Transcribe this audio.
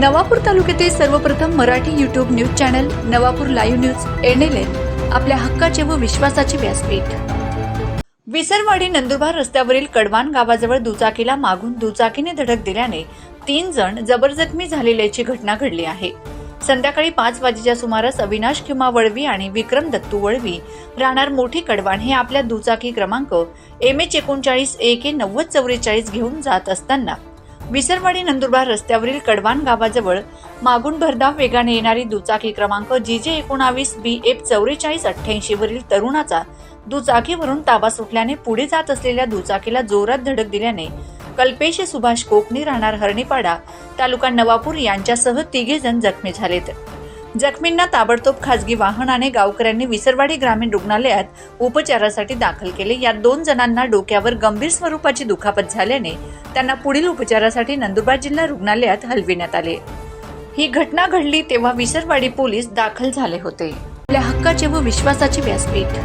नवापूर तालुक्यातील सर्वप्रथम Marathi YouTube news channel Navapur live news NLN आपल्या हक्काचे व विश्वासाचे व्यासपीठ. विसरवाडी नंदुरबार रस्त्यावरील कडवान गावाजवळ दुचाकीला मागून दुचाकीने धडक दिल्याने तीन जण जबरजखमी झालेल्याची घटना घडली आहे. संध्याकाळी पाच वाजेच्या सुमारास अविनाश किंवा वळवी आणि विक्रम दत्तू वळवी राहणार मोठी कडवाण हे आपल्या दुचाकी क्रमांक एम एच एकोणचाळीस ए के नव्वद चौवेचाळीस घेऊन जात असताना विसरवाडी नंदुरबार रस्त्यावरील कडवान गावाजवळ मागून भरधाव वेगाने येणारी दुचाकी क्रमांक जी जे एकोणावीस बी एफ चौवेचाळीस अठ्ठ्याऐंशी वरील तरुणाचा दुचाकीवरून ताबा सुटल्याने पुढे जात असलेल्या दुचाकीला जोरात धडक दिल्याने कल्पेश सुभाष कोकणी राहणार हरणीपाडा तालुका नवापूर यांच्यासह तिघे जण जखमी झालेत. जखमींना ताबडतोब खासगी वाहनाने गावकऱ्यांनी विसरवाडी ग्रामीण रुग्णालयात उपचारासाठी दाखल केले. यात दोन जणांना डोक्यावर गंभीर स्वरूपाची दुखापत झाल्याने त्यांना पुढील उपचारासाठी नंदुरबार जिल्हा रुग्णालयात हलविण्यात आले. ही घटना घडली तेव्हा विसरवाडी पोलीस दाखल झाले होते. आपल्या हक्काचे व विश्वासाचे व्यासपीठ.